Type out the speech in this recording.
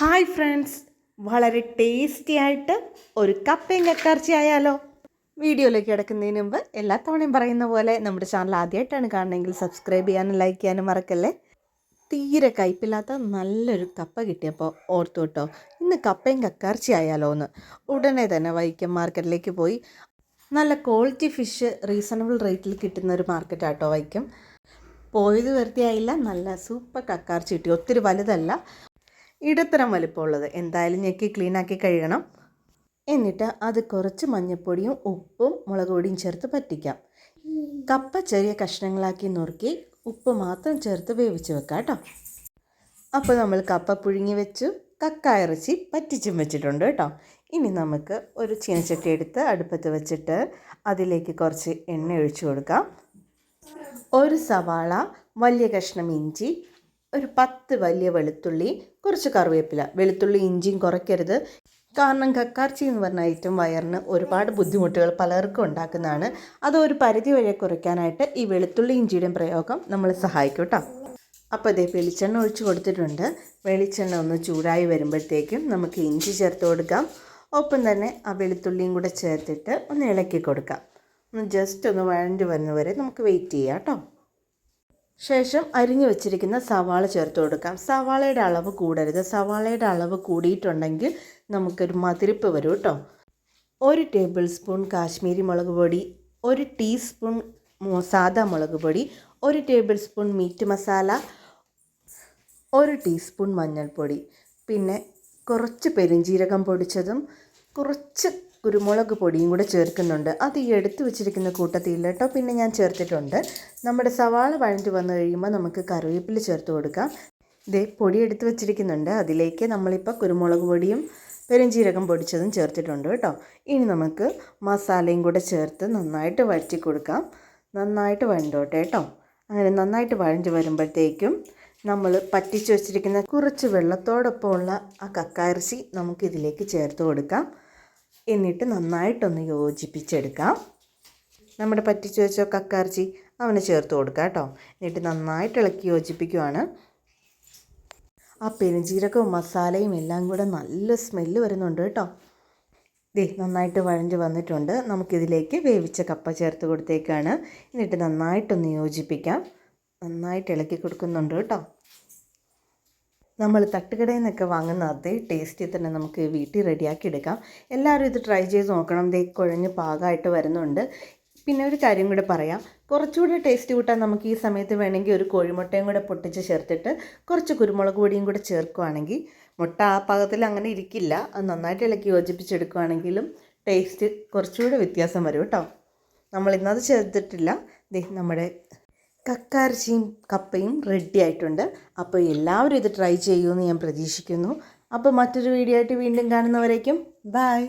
Hi friends. വളരെ tasty ആയിട്ട് ഒരു കപ്പയും കക്കാർച്ചി ആയാലോ? വീഡിയോയിലേക്ക് കിടക്കുന്നതിന് മുമ്പ് എല്ലാ തവണയും പറയുന്ന പോലെ നമ്മുടെ ചാനൽ ആദ്യമായിട്ടാണ് കാണണമെങ്കിൽ സബ്സ്ക്രൈബ് ചെയ്യാനും ലൈക്ക് ചെയ്യാനും മറക്കല്ലേ? തീരെ കയ്പില്ലാത്ത നല്ലൊരു കപ്പ കിട്ടിയപ്പോൾ ഓർത്തു കേട്ടോ. ഇന്ന് കപ്പയും കക്കാർച്ചി ആയാലോ എന്ന്. ഉടനെ തന്നെ വൈക്കം മാർക്കറ്റിലേക്ക് പോയി. നല്ല ക്വാളിറ്റി ഫിഷ് റീസണബിൾ റേറ്റിൽ കിട്ടുന്ന ഒരു മാർക്കറ്റാട്ടോ വൈക്കം. പോയത് വെറുതെയായില്ല നല്ല സൂപ്പർ കക്കാർച്ചി കിട്ടി. ഒത്തിരി വലുതല്ല. ഇടത്തരം വലിപ്പമുള്ളത്. എന്തായാലും ഞെക്കി ക്ലീനാക്കി കഴുകണം. എന്നിട്ട് അത് കുറച്ച് മഞ്ഞൾപ്പൊടിയും ഉപ്പും മുളക് പൊടിയും ചേർത്ത് പറ്റിക്കാം. കപ്പ ചെറിയ കഷ്ണങ്ങളാക്കി നുറുക്കി ഉപ്പ് മാത്രം ചേർത്ത് വേവിച്ച് വെക്കാം കേട്ടോ. അപ്പോൾ നമ്മൾ കപ്പ പുഴുങ്ങി വെച്ചു. കക്ക ഇറച്ചി പറ്റിച്ചും വെച്ചിട്ടുണ്ട് കേട്ടോ. ഇനി നമുക്ക് ഒരു ചീനച്ചട്ടി എടുത്ത് അടുപ്പത്ത് വെച്ചിട്ട് അതിലേക്ക് കുറച്ച് എണ്ണ ഒഴിച്ചു കൊടുക്കാം. ഒരു സവാള വലിയ കഷ്ണം ഇഞ്ചി ഒരു പത്ത് വലിയ വെളുത്തുള്ളി കുറച്ച് കറിവേപ്പില. വെളുത്തുള്ളി ഇഞ്ചിയും കുറയ്ക്കരുത്. കാരണം കക്കാർച്ചി എന്ന് പറഞ്ഞ ഐറ്റം വയറിന് ഒരുപാട് ബുദ്ധിമുട്ടുകൾ പലർക്കും ഉണ്ടാക്കുന്നതാണ്. അത് ഒരു പരിധി വരെ കുറയ്ക്കാനായിട്ട് ഈ വെളുത്തുള്ളി ഇഞ്ചിയുടെയും പ്രയോഗം നമ്മൾ സഹായിക്കും കേട്ടോ അപ്പോൾ ഇതേ വെളിച്ചെണ്ണ ഒഴിച്ച് കൊടുത്തിട്ടുണ്ട്. വെളിച്ചെണ്ണ ഒന്ന് ചൂടായി വരുമ്പോഴത്തേക്കും നമുക്ക് ഇഞ്ചി ചേർത്ത് കൊടുക്കാം. ഒപ്പം തന്നെ ആ വെളുത്തുള്ളിയും കൂടെ ചേർത്തിട്ട് ഒന്ന് ഇളക്കി കൊടുക്കാം. ഒന്ന് ജസ്റ്റ് ഒന്ന് വഴണ്ടി വരുന്നവരെ നമുക്ക് വെയിറ്റ് ചെയ്യാം കേട്ടോ ശേഷം അരിഞ്ഞു വെച്ചിരിക്കുന്ന സവാള ചേർത്ത് കൊടുക്കാം. സവാളയുടെ അളവ് കൂടരുത്. സവാളയുടെ അളവ് കൂടിയിട്ടുണ്ടെങ്കിൽ നമുക്കൊരു മതിരിപ്പ് വരും കേട്ടോ. ഒരു ടേബിൾ സ്പൂൺ കാശ്മീരി മുളക് പൊടി ഒരു ടീസ്പൂൺ സാദാ മുളക് പൊടി ഒരു ടേബിൾ സ്പൂൺ മീറ്റ് മസാല ഒരു ടീസ്പൂൺ മഞ്ഞൾപ്പൊടി. പിന്നെ കുറച്ച് പെരിഞ്ജീരകം പൊടിച്ചതും കുറച്ച് കുരുമുളക് പൊടിയും കൂടെ ചേർക്കുന്നുണ്ട്. അത് ഈ എടുത്തു വെച്ചിരിക്കുന്ന കൂട്ടത്തിൽ കേട്ടോ പിന്നെ ഞാൻ ചേർത്തിട്ടുണ്ട്. നമ്മുടെ സവാള വഴഞ്ഞു വന്നു കഴിയുമ്പോൾ നമുക്ക് കറിവേപ്പില ചേർത്ത് കൊടുക്കാം. ഇതേ പൊടി എടുത്ത് വെച്ചിരിക്കുന്നുണ്ട്. അതിലേക്ക് നമ്മളിപ്പോൾ കുരുമുളക് പൊടിയും പെരുംജീരകം പൊടിച്ചതും ചേർത്തിട്ടുണ്ട് കേട്ടോ. ഇനി നമുക്ക് മസാലയും കൂടെ ചേർത്ത് നന്നായിട്ട് വഴറ്റി കൊടുക്കാം. നന്നായിട്ട് വഴണ്ടോട്ടെ കേട്ടോ. അങ്ങനെ നന്നായിട്ട് വഴഞ്ഞു വരുമ്പോഴത്തേക്കും നമ്മൾ പറ്റിച്ച് വെച്ചിരിക്കുന്ന കുറച്ച് വെള്ളത്തോടൊപ്പമുള്ള ആ കക്കായിറച്ചി നമുക്കിതിലേക്ക് ചേർത്ത് കൊടുക്കാം. എന്നിട്ട് നന്നായിട്ടൊന്ന് യോജിപ്പിച്ചെടുക്കാം. നമ്മുടെ പറ്റിച്ചു വെച്ച കക്കാർച്ചി അവനെ ചേർത്ത് കൊടുക്കാം കേട്ടോ. എന്നിട്ട് നന്നായിട്ട് ഇളക്കി യോജിപ്പിക്കുവാണ്. ആ പെരുംജീരകവും മസാലയും എല്ലാം കൂടെ നല്ല സ്മെല്ല് വരുന്നുണ്ട് കേട്ടോ. ദേ നന്നായിട്ട് വഴഞ്ഞ് വന്നിട്ടുണ്ട്. നമുക്കിതിലേക്ക് വേവിച്ച കപ്പ ചേർത്ത് കൊടുത്തേക്കാണ്. എന്നിട്ട് നന്നായിട്ടൊന്ന് യോജിപ്പിക്കാം. നന്നായിട്ട് ഇളക്കി കൊടുക്കുന്നുണ്ട് കേട്ടോ. നമ്മൾ തട്ടുകടയിൽ നിന്നൊക്കെ വാങ്ങുന്ന അതേ ടേസ്റ്റിൽ തന്നെ നമുക്ക് വീട്ടിൽ റെഡിയാക്കി എടുക്കാം. എല്ലാവരും ഇത് ട്രൈ ചെയ്ത് നോക്കണം. ദേ കുഴഞ്ഞ് പാകമായിട്ട് വരുന്നുണ്ട്. പിന്നെ ഒരു കാര്യം കൂടെ പറയാം. കുറച്ചുകൂടെ ടേസ്റ്റ് കൂട്ടാൻ നമുക്ക് ഈ സമയത്ത് വേണമെങ്കിൽ ഒരു കോഴിമുട്ടയും കൂടെ പൊട്ടിച്ച് ചേർത്തിട്ട് കുറച്ച് കുരുമുളക് പൊടിയും കൂടെ ചേർക്കുവാണെങ്കിൽ മുട്ട ആ പാകത്തിൽ അങ്ങനെ ഇരിക്കില്ല. അത് നന്നായിട്ട് ഇളക്കി യോജിപ്പിച്ചെടുക്കുവാണെങ്കിലും ടേസ്റ്റ് കുറച്ചുകൂടെ വ്യത്യാസം വരും കേട്ടോ. നമ്മൾ ഇന്നത് ചേർത്തിട്ടില്ല. ദേ നമ്മുടെ കക്കാർച്ചിയും കപ്പയും റെഡി ആയിട്ടുണ്ട്. അപ്പോൾ എല്ലാവരും ഇത് ട്രൈ ചെയ്യുമെന്ന് ഞാൻ പ്രതീക്ഷിക്കുന്നു. അപ്പോൾ മറ്റൊരു വീഡിയോ ആയിട്ട് വീണ്ടും കാണുന്നവരേക്കും ബായ്